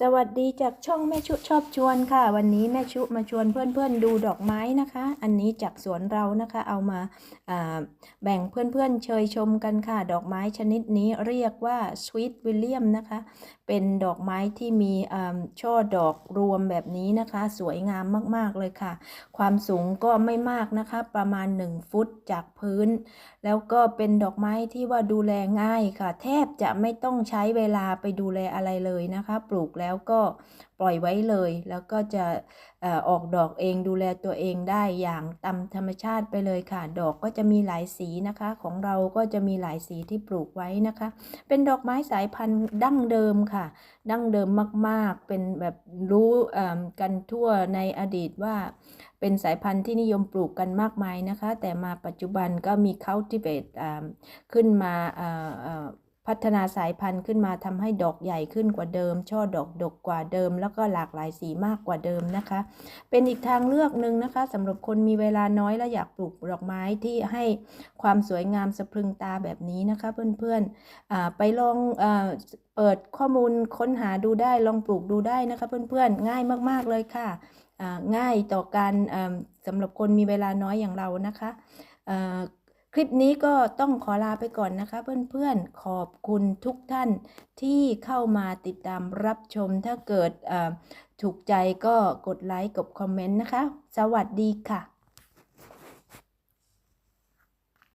สวัสดีจากช่องแม่ชุชอบชวนค่ะ วันนี้แม่ชุมาชวนเพื่อนๆดูดอกไม้นะคะ อันนี้จากสวนเรานะคะเอามาอ่าแบ่งเพื่อนๆเชยชมกันค่ะ ดอกไม้ชนิดนี้เรียกว่าสวีทวิลเลียมนะคะ เป็นดอกไม้ที่มีช่อดอกรวมแบบนี้นะคะ สวยงามมากๆเลยค่ะ ความสูงก็ไม่มากนะคะ ประมาณ 1 ฟุตจากพื้น แล้วก็เป็นดอกไม้ที่ว่าดูแลง่ายค่ะ แทบจะไม่ต้องใช้เวลาไปดูแลอะไรเลยนะคะ ปลูกแล้วแล้วก็ปล่อยไว้เลย แล้วก็จะออกดอกเองดูแลตัวเองได้อย่างตามธรรมชาติไปเลยค่ะ ดอกก็จะมีหลายสีนะคะ ของเราก็จะมีหลายสีที่ปลูกไว้นะคะ เป็นดอกไม้สายพันธุ์ดั้งเดิมค่ะ ดั้งเดิมมากๆ เป็นแบบรู้กันทั่วในอดีตว่าเป็นสายพันธุ์ที่นิยมปลูกกันมากมายนะคะ แต่มาปัจจุบันก็มี cultivate ขึ้นมาาา พัฒนาสายพันธุ์ขึ้นมาทำให้ดอกใหญ่ขึ้นกว่าเดิม ช่อดอกดกกว่าเดิม แล้วก็หลากหลายสีมากกว่าเดิมนะคะ เป็นอีกทางเลือกหนึ่งนะคะสำหรับคนมีเวลาน้อยและอยากปลูกดอกไม้ที่ให้ความสวยงามสะพรึงตาแบบนี้นะคะเพื่อนๆไปลองอเปิดข้อมูลค้นหาดูได้ลองปลูกดูได้นะคะเพื่อนๆ ง่ายมากๆเลยค่ะง่ายต่อการอ่าสำหรับคนมีเวลาน้อยอย่างเรานะคะ คลิปนี้ก็ต้องขอลาไปก่อนนะคะเพื่อนๆ ขอบคุณทุกท่านที่เข้ามาติดตามรับชมถ้าเกิดถูกใจก็กดไลค์กดคอมเมนต์นะคะ สวัสดีค่ะ